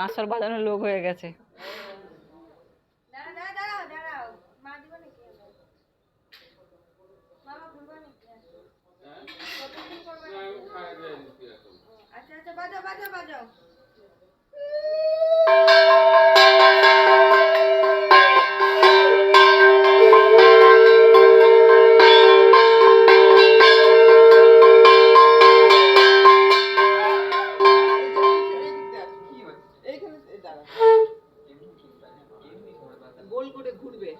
কাঁসর বাজানোর লোক হয়ে গেছে। করবে আচ্ছা আচ্ছা বাজাও বাজাও বাজাও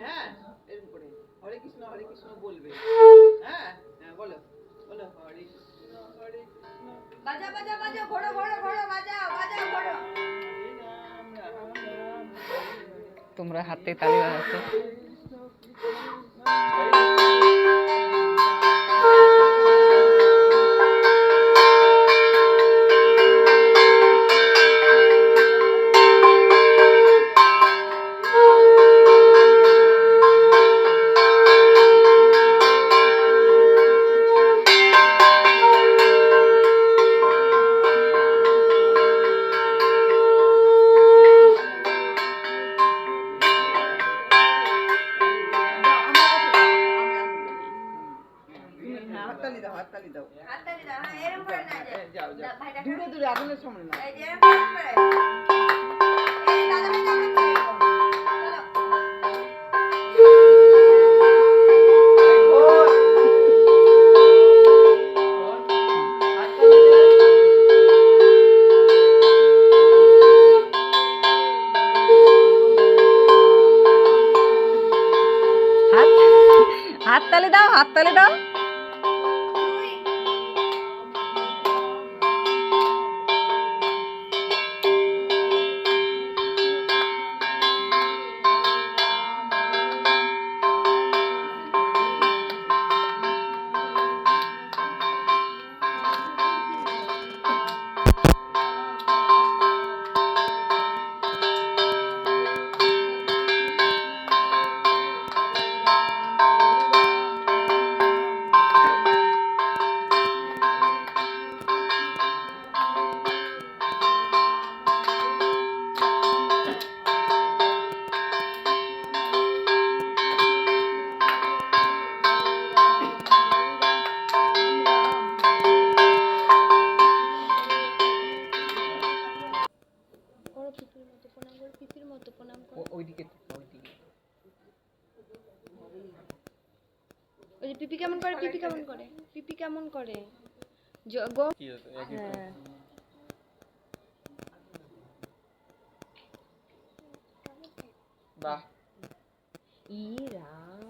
হ্যাঁ এরকম করে। হরে কৃষ্ণ হরে কৃষ্ণ বলবে। হ্যাঁ হ্যাঁ বলো বলো হরে কৃষ্ণ হরে কৃষ্ণ। বাজাও বাজাও বাজাও ঘোড়ো ঘোড়ো ঘোড়ো বাজাও বাজাও ঘোড়ো। হরে রাম রাম রাম হরে হরে তোমরা হাতে তালি বাজাচ্ছ। হাততালি দাও হাততালি দাও। হাততালি দাও হ্যাঁ এরকম করে না যে যাও যাও। ভাইটা দূরে দূরে আগুনের সামনে না এই যে এরকম করে করে। এই দাদা ভাই দাদা ভাই চলো। হাত হাত দাও হাত তালি দাও। মতো প্রণাম করো ওইদিকে ওইদিকে। ওই যে পিপি কেমন করে পিপি কেমন করে? পিপি কেমন করে? গো হ্যাঁ। বাহ। ইরা।